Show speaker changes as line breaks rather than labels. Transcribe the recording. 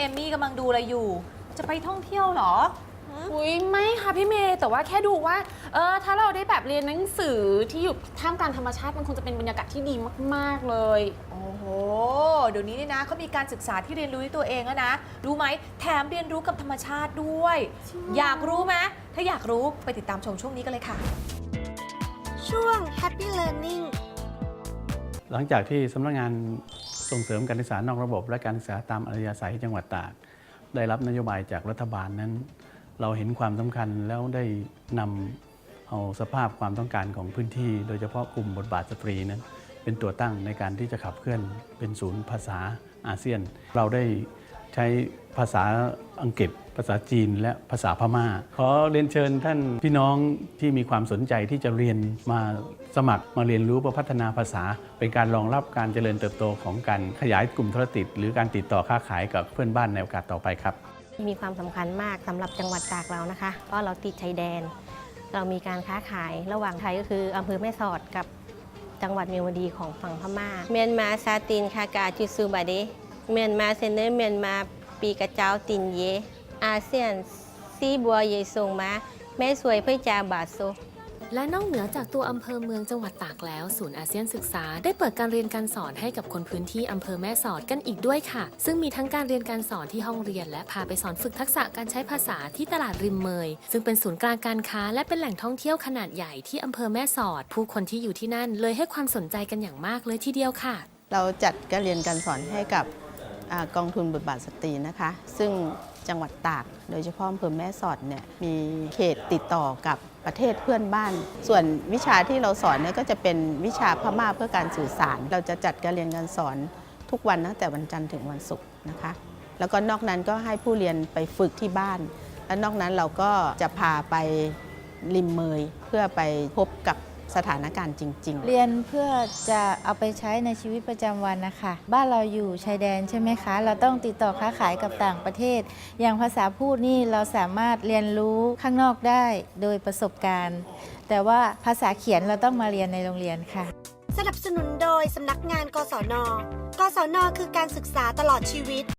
เอมมี่กำลังดูอะไรอยู่ จะไปท่องเที่ยวเหรอ
อุ้ยไม่ค่ะพี่เมย์แต่ว่าแค่ดูว่าเออถ้าเราได้แบบเรียนหนังสือที่อยู่ท่ามกลางธรรมชาติมันคงจะเป็นบรรยากาศที่ดีมาก ๆ เลย
โอ้โห เดี๋ยวนี้เนี่ยนะเขามีการศึกษาที่เรียนรู้ด้วยตัวเองแล้วนะ รู้ไหม แถมเรียนรู้กับธรรมชาติด้วย อยากรู้ไหมถ้าอยากรู้ไปติดตามชมช่วงนี้กันเลยค่ะ
ช่วง Happy Learning
หลังจากที่สำนักงาน ส่งเสริมการศึกษานอกระบบ และการศึกษาตามอัธยาศัยจังหวัดตาก ได้รับนโยบายจากรัฐบาลนั้น เราเห็นความสำคัญแล้วได้นำเอาสภาพความต้องการของพื้นที่ โดยเฉพาะกลุ่มบทบาทสตรีนั้น เป็นตัวตั้งในการที่จะขับเคลื่อนเป็นศูนย์ภาษาอาเซียน เราได้ ใช้ภาษาอังกฤษ ภาษาจีนและภาษาพม่า ขอเรียนเชิญท่านพี่น้องที่มีความสนใจที่จะเรียนมาสมัครมาเรียนรู้เพื่อพัฒนาภาษา เป็นการรองรับการเจริญเติบโตของการขยายกลุ่มธุรกิจหรือการติดต่อค้าขายกับเพื่อนบ้านในโอกาสต่อไปครับ
มีความสำคัญมากสำหรับจังหวัดตากเรานะคะ เพราะเราติดชายแดน เรามีการค้าขายระหว่างไทยก็คืออำเภอแม่สอดกับจังหวัดเมียวดีของฝั่งพม่า เมียนมาซาตินคากาจุซูบาเด เมียนมาเซเนอร์เมียนมาปีกระเจ้าตินเย อาเซียนซีบัวเยซงมาแม่สวยเพื่อจาบาโซ
และนอกเหนือจากตัวอำเภอเมืองจังหวัดตากแล้ว ศูนย์อาเซียนศึกษา ได้เปิดการเรียนการสอนให้กับคนพื้นที่อำเภอแม่สอดกันอีกด้วยค่ะ ซึ่งมีทั้งการเรียนการสอนที่ห้องเรียน และพาไปสอนฝึกทักษะการใช้ภาษาที่ตลาดริมเมย ซึ่งเป็นศูนย์กลางการค้า และเป็นแหล่งท่องเที่ยวขนาดใหญ่ที่อำเภอแม่สอด ผู้คนที่อยู่ที่นั่นเลยให้ความสนใจกันอย่างมากเลยทีเดียวค่ะ
เราจัดการเรียนการสอนให้กับอา กองทุนบทบาทสตรีนะคะ ซึ่งจังหวัดตาก โดยเฉพาะอำเภอแม่สอดเนี่ยมีเขตติดต่อกับประเทศเพื่อนบ้าน ส่วนวิชาที่เราสอนเนี่ยก็จะเป็นวิชาพม่าเพื่อการสื่อสาร เราจะจัดการเรียนการสอนทุกวันตั้งแต่วันจันทร์ถึงวันศุกร์นะคะ แล้วก็นอกนั้นก็ให้ผู้เรียนไปฝึกที่บ้าน และนอกนั้นเราก็จะพาไปริมเมยเพื่อไปพบกับ สถานการณ์จริง ๆ
เรียนเพื่อจะเอาไปใช้ในชีวิตประจำวันนะคะ บ้านเราอยู่ชายแดนใช่ไหมคะ เราต้องติดต่อค้าขายกับต่างประเทศ อย่างภาษาพูดนี่เราสามารถเรียนรู้ข้างนอกได้โดยประสบการณ์ แต่ว่าภาษาเขียนเราต้องมาเรียนในโรงเรียนค่ะ
สนับสนุนโดยสำนักงาน กศน กศน คือการศึกษาตลอดชีวิต